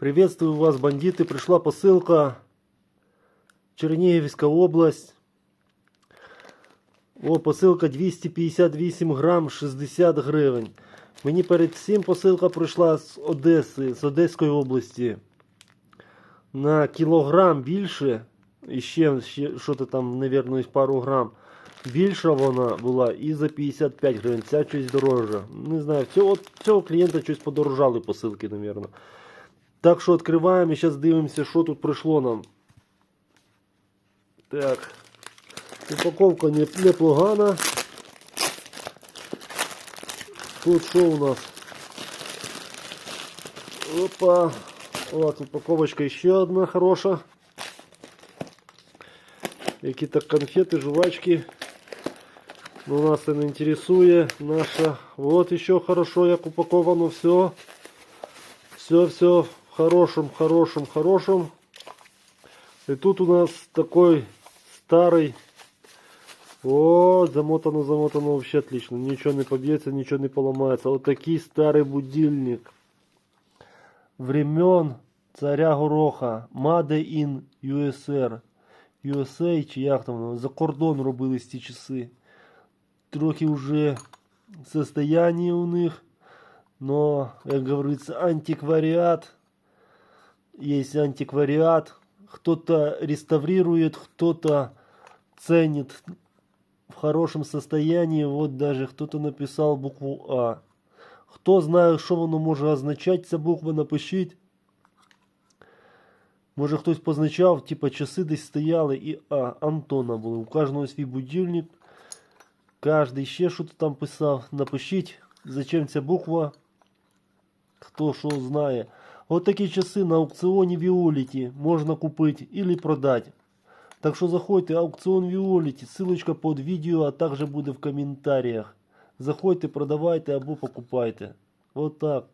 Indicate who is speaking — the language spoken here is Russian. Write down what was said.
Speaker 1: Приветствую вас, бандиты. Пришла посылка. Чернігівська область. О, посилка 258 грам 60 гривень. Мені перед цим посилка прийшла з Одеси, з Одеської області. На кілограм більше. І ще, ще що то там, із пару грам. Більша вона була і за 55 гривень. Ця щось дорожча. Не знаю, цього, цього клієнта щось подорожали посилки, навірно. Так що відкриваємо і зараз дивимося, що тут прийшло нам. Так. Упаковка не, непогана. Тут що у нас? Опа. Вот упаковочка ще одна хороша. Какие-то конфеты, жвачки. Но нас это не интересует. Наша. Вот еще хорошо, як упаковано все. Все, все в хорошем, хорошем, хорошем. И тут у нас такой старый. О, замотано, замотано вообще отлично. Ничего не побьется, ничего не поломается. Вот такий старый будильник. Времен царя Гороха. Made in USR. USA чи як там за кордон робились ці часи. Трохи вже в состоянии у них. Но, как говорится, антиквариат Есть антиквариат. Кто-то реставрирует, кто-то ценит в хорошем состоянии. Вот даже кто-то написал букву А. Хто знає, що воно може означати, ця буква, напишіть. Може хтось позначав, типа часи десь стояли і А, Антона були. У кожного свій будильник. Кожний ще щось там писав. Напишіть, зачем ця буква. Хто що знає. От такі часи на аукціоні Віоліті можна купити или продати. Так що заходьте, аукціон Віоліті, ссылочка під відео, а також буде в коментарях. Заходьте, продавайте або покупайте. Вот так.